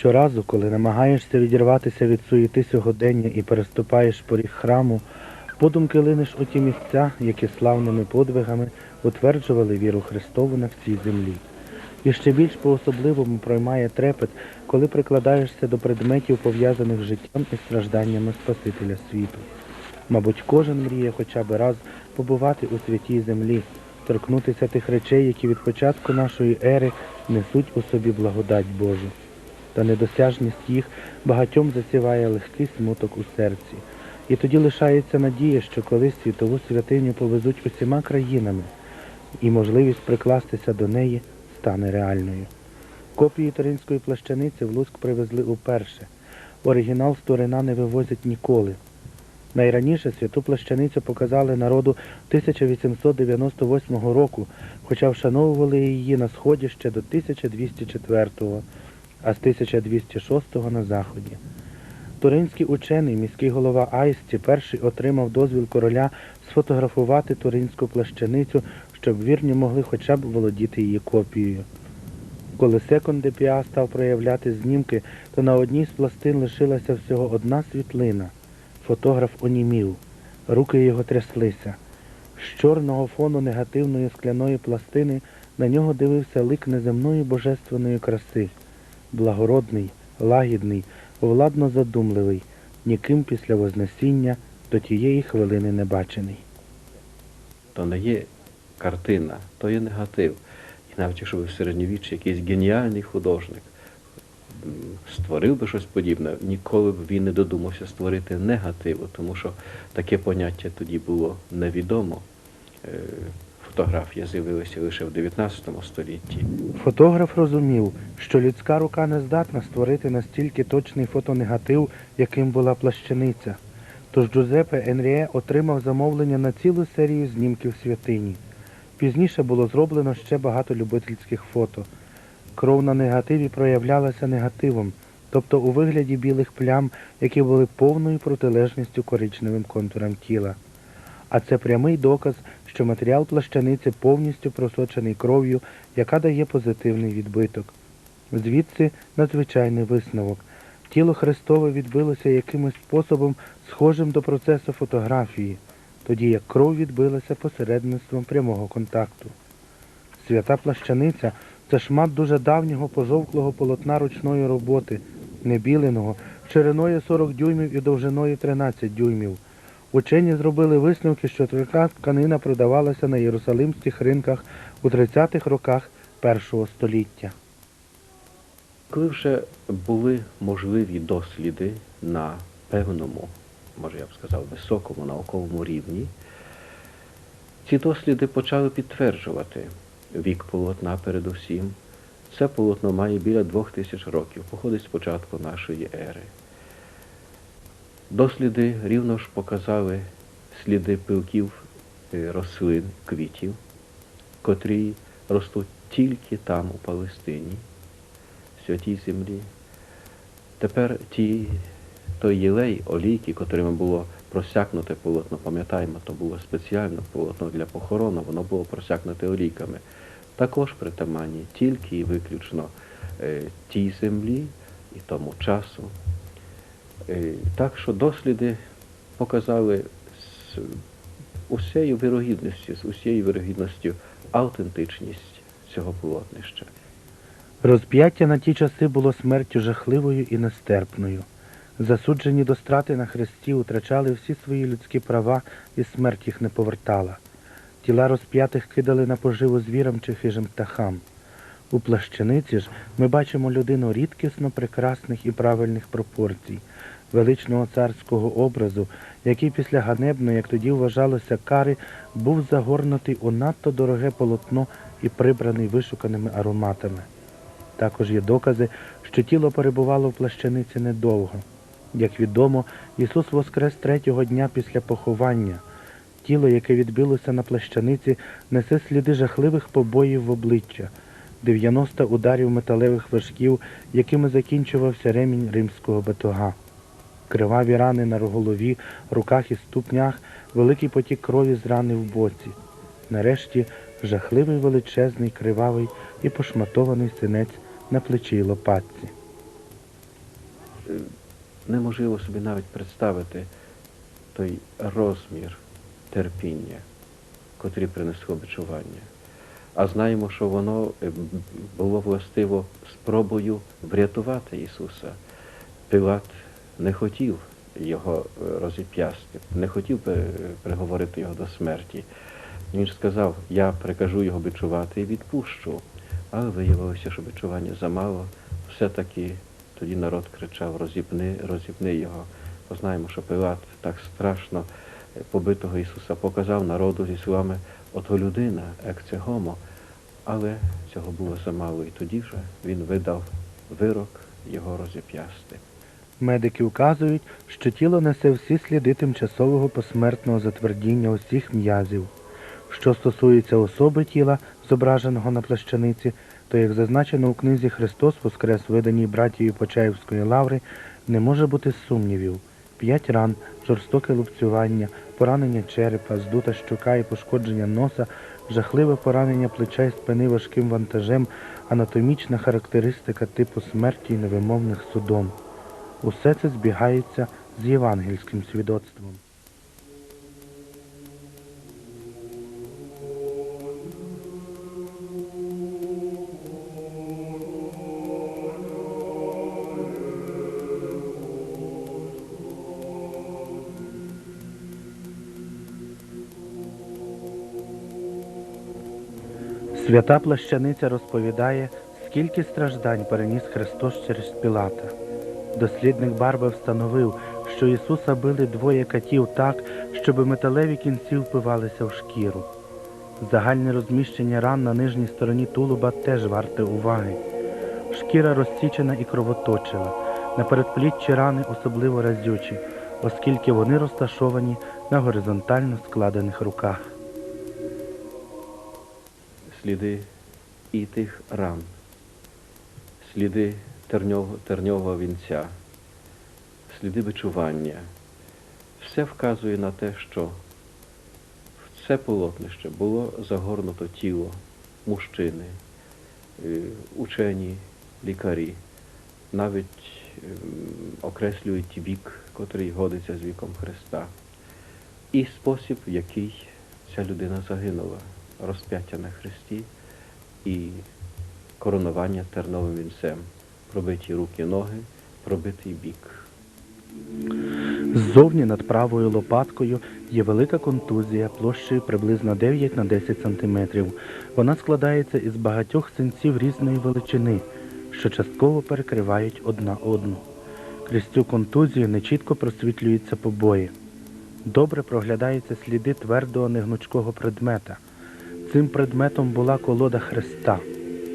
Щоразу, коли намагаєшся відірватися від суєти сьогодення і переступаєш поріг храму, подумки линеш у ті місця, які славними подвигами утверджували віру Христову на всій землі. І ще більш по-особливому проймає трепет, коли прикладаєшся до предметів, пов'язаних з життям і стражданнями Спасителя світу. Мабуть, кожен мріє хоча б раз побувати у святій землі, торкнутися тих речей, які від початку нашої ери несуть у собі благодать Божу. Та недосяжність їх багатьом засіває легкий смуток у серці. І тоді лишається надія, що колись світову святиню повезуть усіма країнами, і можливість прикластися до неї стане реальною. Копії Торинської плащаниці в Луцьк привезли уперше. Оригінал з Турина не вивозять ніколи. Найраніше святу плащаницю показали народу 1898 року, хоча вшановували її на сході ще до 1204, а з 1206 на заході. Туринський учений, міський голова Айсті, перший отримав дозвіл короля сфотографувати туринську плащаницю, щоб вірні могли хоча б володіти її копією. Коли секунд де став проявляти знімки, то на одній з пластин лишилася всього одна світлина. Фотограф онімів, руки його тряслися. З чорного фону негативної скляної пластини на нього дивився лик неземної божественної краси, благородний, лагідний, владно задумливий, ніким після Вознесіння до тієї хвилини не бачений. то не є картина, то є негатив. І навіть якщо би в середньовіччі якийсь геніальний художник створив би щось подібне, ніколи б він не додумався створити негативу, тому що таке поняття тоді було невідомо. Фотографія з'явилася лише в 19 столітті. Фотограф розумів, що людська рука не здатна створити настільки точний фотонегатив, яким була плащаниця. Тож Джузеппе Енріє отримав замовлення на цілу серію знімків святині. Пізніше було зроблено ще багато любительських фото. Кров на негативі проявлялася негативом, тобто у вигляді білих плям, які були повною протилежністю коричневим контурам тіла. А це прямий доказ, що матеріал плащаниці повністю просочений кров'ю, яка дає позитивний відбиток. Звідси надзвичайний висновок. Тіло Христове відбилося якимось способом, схожим до процесу фотографії, тоді як кров відбилася посередництвом прямого контакту. Свята плащаниця це шмат дуже давнього пожовклого полотна ручної роботи, небіленого, шириною 40 дюймів і довжиною 13 дюймів. Учені зробили висновки, що така тканина продавалася на єрусалимських ринках у 30-х роках першого століття. Коли вже були можливі досліди на певному, може я б сказав, високому науковому рівні, ці досліди почали підтверджувати вік полотна передусім. Це полотно має біля двох тисяч років, походить з початку нашої ери. Досліди рівно ж показали сліди пилків рослин, квітів, котрі ростуть тільки там, у Палестині, в святій землі. Тепер ті, той єлей, олійки, котрими було просякнуте полотно, пам'ятаємо, то було спеціально полотно для похорону, воно було просякнуте олійками. Також притаманні тільки і виключно е, тій землі і тому часу. Е, Так що досліди показали з усією вирогідністю, з усією вирогідністю автентичність цього полотнища. Розп'яття на ті часи було смертю жахливою і нестерпною. Засуджені до страти на хресті втрачали всі свої людські права, і смерть їх не повертала. Тіла розп'ятих кидали на поживу звірам чи хижим птахам. У плащаниці ж ми бачимо людину рідкісно прекрасних і правильних пропорцій, величного царського образу, який після ганебної, як тоді вважалося, кари, був загорнутий у надто дороге полотно і прибраний вишуканими ароматами. Також є докази, що тіло перебувало в плащаниці недовго. Як відомо, Ісус воскрес третього дня після поховання. Тіло, яке відбилося на плащаниці, несе сліди жахливих побоїв в обличчя, 90 ударів металевих важків, якими закінчувався ремінь римського батога. Криваві рани на голові, руках і ступнях, великий потік крові з рани в боці. Нарешті жахливий величезний, кривавий і пошматований синець на плечі й лопатці. неможливо собі навіть представити той розмір терпіння, котрий принесло бичування. А знаємо, що воно е, було властиво спробою врятувати Ісуса. Пилат не хотів його е, розіп'ясти, не хотів приговорити його до смерті. Він ж сказав, я прикажу його бичувати і відпущу. Але виявилося, що бичування замало. Все-таки тоді народ кричав розіпни, розіпни його. Бо знаємо, що Пилат так страшно е, побитого Ісуса показав народу зі словами ото людина, екце гомо. Але цього було замало, і тоді вже він видав вирок його розіп'ясти. Медики вказують, що тіло несе всі сліди тимчасового посмертного затвердіння усіх м'язів. Що стосується особи тіла, зображеного на плащаниці, то, як зазначено у книзі Христос Воскрес, виданій братією Почаївської лаври, не може бути сумнівів. П'ять ран, жорстоке лупцювання, поранення черепа, здута щука і пошкодження носа, жахливе поранення плеча і спини важким вантажем, анатомічна характеристика типу смерті і невимовних судом. Усе це збігається з євангельським свідоцтвом. Свята плащаниця розповідає, скільки страждань переніс Христос через Пілата. Дослідник Барби встановив, що Ісуса били двоє катів так, щоб металеві кінці впивалися в шкіру. Загальне розміщення ран на нижній стороні тулуба теж варте уваги. Шкіра розсічена і кровоточила. На передпліччі рани особливо разючі, оскільки вони розташовані на горизонтально складених руках. сліди і тих ран, сліди терньового, терньового вінця, сліди бичування. Все вказує на те, що в це полотнище було загорнуто тіло мужчини, е, учені, лікарі, навіть ем, окреслюють вік, котрий годиться з віком Христа, і спосіб, в який ця людина загинула. Розп'яття на хресті і коронування терновим вінцем, пробиті руки, ноги, пробитий бік. Ззовні над правою лопаткою є велика контузія площею приблизно 9 на 10 см. Вона складається із багатьох синців різної величини, що частково перекривають одна одну. Крізь цю контузію нечітко просвітлюються побої. Добре проглядаються сліди твердого негнучкого предмета. Цим предметом була колода хреста.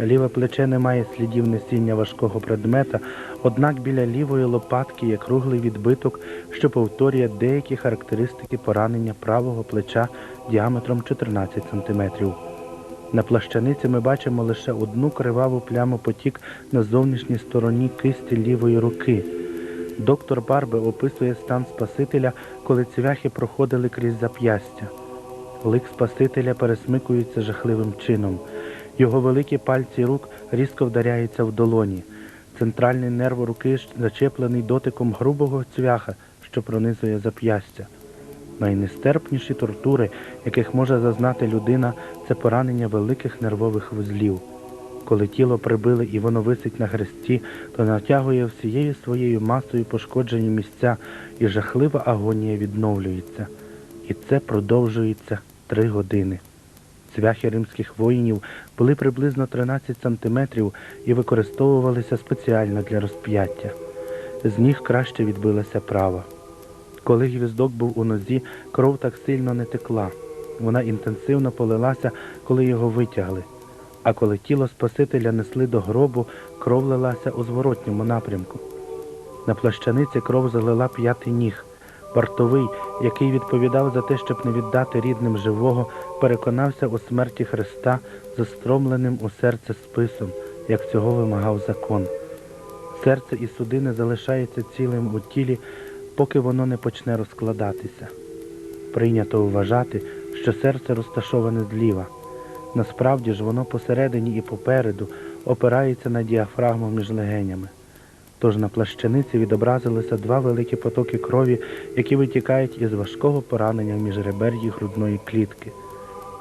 Ліве плече не має слідів несіння важкого предмета, однак біля лівої лопатки є круглий відбиток, що повторює деякі характеристики поранення правого плеча діаметром 14 см. На плащаниці ми бачимо лише одну криваву пляму потік на зовнішній стороні кисті лівої руки. Доктор Барбе описує стан Спасителя, коли цвяхи проходили крізь зап'ястя. Лик Спасителя пересмикується жахливим чином. Його великі пальці рук різко вдаряються в долоні. Центральний нерв руки зачеплений дотиком грубого цвяха, що пронизує зап'ястя. Найнестерпніші тортури, яких може зазнати людина, це поранення великих нервових вузлів. Коли тіло прибили і воно висить на хресті, то натягує всією своєю масою пошкоджені місця, і жахлива агонія відновлюється. І це продовжується три години. Цвяхи римських воїнів були приблизно 13 сантиметрів і використовувалися спеціально для розп'яття. З ніг краще відбилася права. Коли гвіздок був у нозі, кров так сильно не текла. Вона інтенсивно полилася, коли його витягли. А коли тіло Спасителя несли до гробу, кров лилася у зворотньому напрямку. На плащаниці кров залила п'ятий ніг. Вартовий, який відповідав за те, щоб не віддати рідним живого, переконався у смерті Христа застромленим у серце списом, як цього вимагав закон. Серце і судини залишаються цілим у тілі, поки воно не почне розкладатися. Прийнято вважати, що серце розташоване зліва. Насправді ж воно посередині і попереду опирається на діафрагму між легенями. Тож на плащаниці відобразилися два великі потоки крові, які витікають із важкого поранення в міжребер'ї грудної клітки.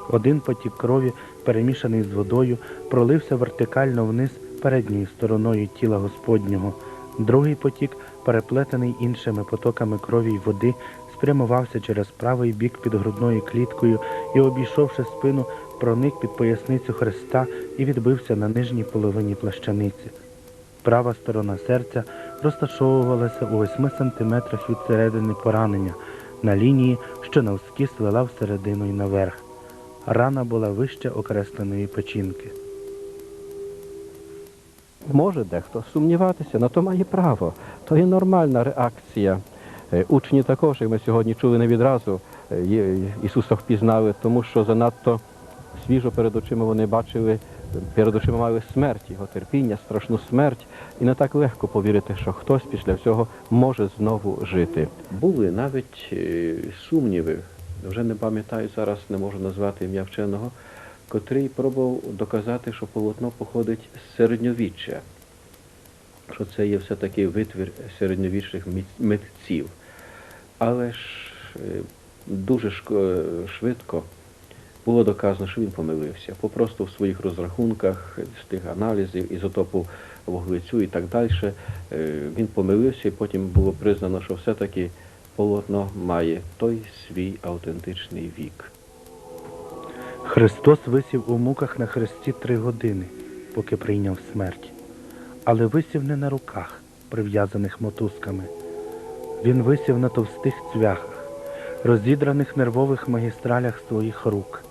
Один потік крові, перемішаний з водою, пролився вертикально вниз передньою стороною тіла Господнього. Другий потік, переплетений іншими потоками крові й води, спрямувався через правий бік під грудною кліткою і, обійшовши спину, проник під поясницю Христа і відбився на нижній половині плащаниці. Права сторона серця розташовувалася у 8 сантиметрах від середини поранення на лінії, що навскіз вела всередину і наверх. Рана була вище окресленої печінки. Може дехто сумніватися, на то має право. То є нормальна реакція. Е, Учні також, як ми сьогодні чули не відразу, е, Ісуса впізнали, тому що занадто свіжо перед очима вони бачили, перед очима мали смерть, його терпіння, страшну смерть. І не так легко повірити, що хтось після всього може знову жити. Були навіть е, сумніви, вже не пам'ятаю зараз, не можу назвати ім'я вченого, котрий пробував доказати, що полотно походить з середньовіччя, що це є все-таки витвір середньовічних митців. Але ж е, дуже е, швидко було доказано, що він помилився. Попросту в своїх розрахунках з тих аналізів, ізотопу вуглецю і так далі, е, він помилився, і потім було признано, що все-таки полотно має той свій автентичний вік. Христос висів у муках на хресті три години, поки прийняв смерть. Але висів не на руках, прив'язаних мотузками. Він висів на товстих цвяхах, розідраних нервових магістралях своїх рук.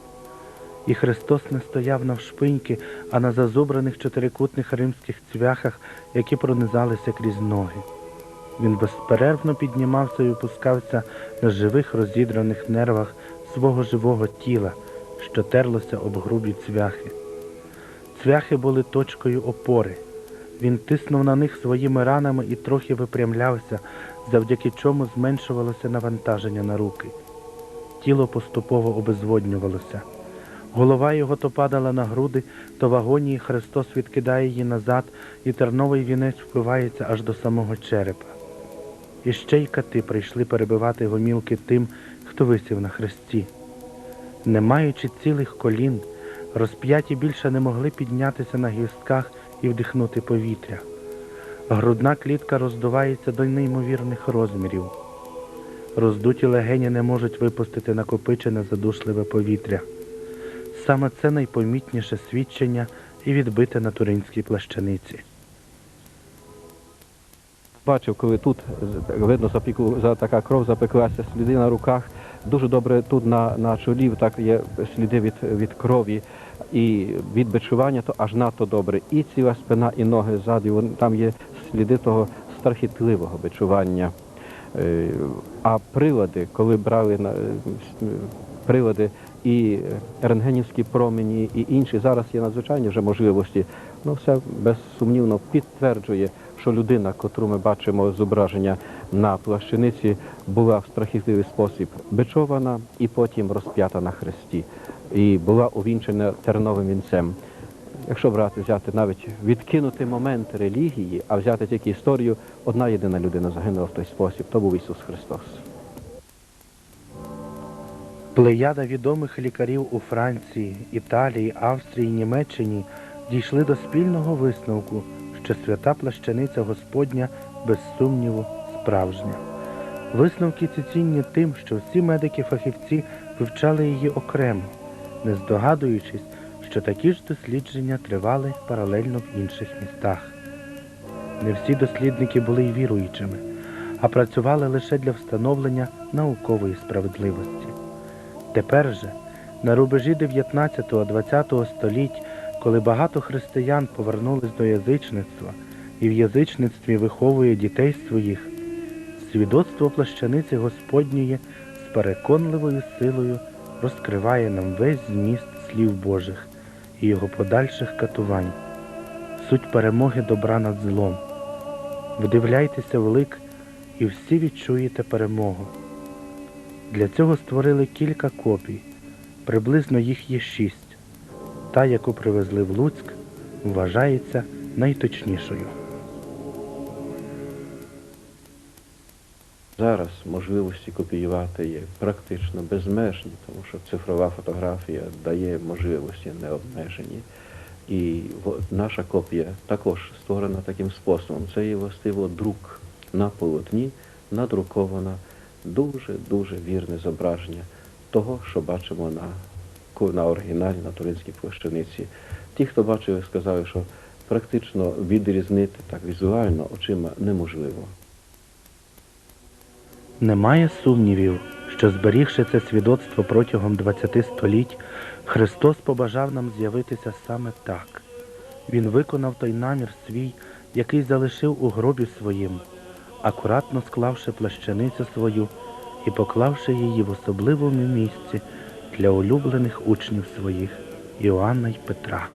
І Христос не стояв навшпиньки, а на зазубраних чотирикутних римських цвяхах, які пронизалися крізь ноги. Він безперервно піднімався і опускався на живих розідраних нервах свого живого тіла, що терлося об грубі цвяхи. Цвяхи були точкою опори. Він тиснув на них своїми ранами і трохи випрямлявся, завдяки чому зменшувалося навантаження на руки. Тіло поступово обезводнювалося. Голова його то падала на груди, то в агонії Христос відкидає її назад, і терновий вінець впивається аж до самого черепа. І ще й кати прийшли перебивати гомілки тим, хто висів на хресті. Не маючи цілих колін, розп'яті більше не могли піднятися на гістках і вдихнути повітря. Грудна клітка роздувається до неймовірних розмірів. Роздуті легені не можуть випустити накопичене задушливе повітря. Саме це найпомітніше свідчення і відбите на туринській плащаниці. Бачив, коли тут видно запіку, за така кров запеклася, сліди на руках. Дуже добре тут на, на чолі так є сліди від, від крові і від бичування, то аж надто добре. І ціла спина, і ноги ззаду, там є сліди того страхітливого бичування. Е, А прилади, коли брали е, прилади і рентгенівські промені, і інші, зараз є надзвичайні вже можливості. Ну, все безсумнівно підтверджує, що людина, котру ми бачимо зображення на плащаниці, була в страхітливий спосіб бичована і потім розп'ята на хресті. І була увінчена терновим вінцем. Якщо брати, взяти навіть відкинути момент релігії, а взяти тільки історію, одна єдина людина загинула в той спосіб, то був Ісус Христос. Плеяда відомих лікарів у Франції, Італії, Австрії, Німеччині дійшли до спільного висновку, що свята плащаниця Господня без сумніву справжня. Висновки ці цінні тим, що всі медики-фахівці вивчали її окремо, не здогадуючись, що такі ж дослідження тривали паралельно в інших містах. Не всі дослідники були й віруючими, а працювали лише для встановлення наукової справедливості. Тепер же, на рубежі 19-20 століть, коли багато християн повернулись до язичництва і в язичництві виховує дітей своїх, свідоцтво плащаниці Господньої з переконливою силою розкриває нам весь зміст слів Божих і його подальших катувань, суть перемоги добра над злом. Вдивляйтеся в лик, і всі відчуєте перемогу. Для цього створили кілька копій, приблизно їх є шість. Та, яку привезли в Луцьк, вважається найточнішою. Зараз можливості копіювати є практично безмежні, тому що цифрова фотографія дає можливості необмежені. І наша копія також створена таким способом. Це є властиво друк на полотні, надрукована дуже-дуже вірне зображення того, що бачимо на, на оригіналі, на туринській плащаниці. Ті, хто бачив, сказали, що практично відрізнити так візуально очима неможливо. Немає сумнівів, що зберігши це свідоцтво протягом 20 століть, Христос побажав нам з'явитися саме так. Він виконав той намір свій, який залишив у гробі своїм, акуратно склавши плащаницю свою і поклавши її в особливому місці для улюблених учнів своїх Іоанна й Петра.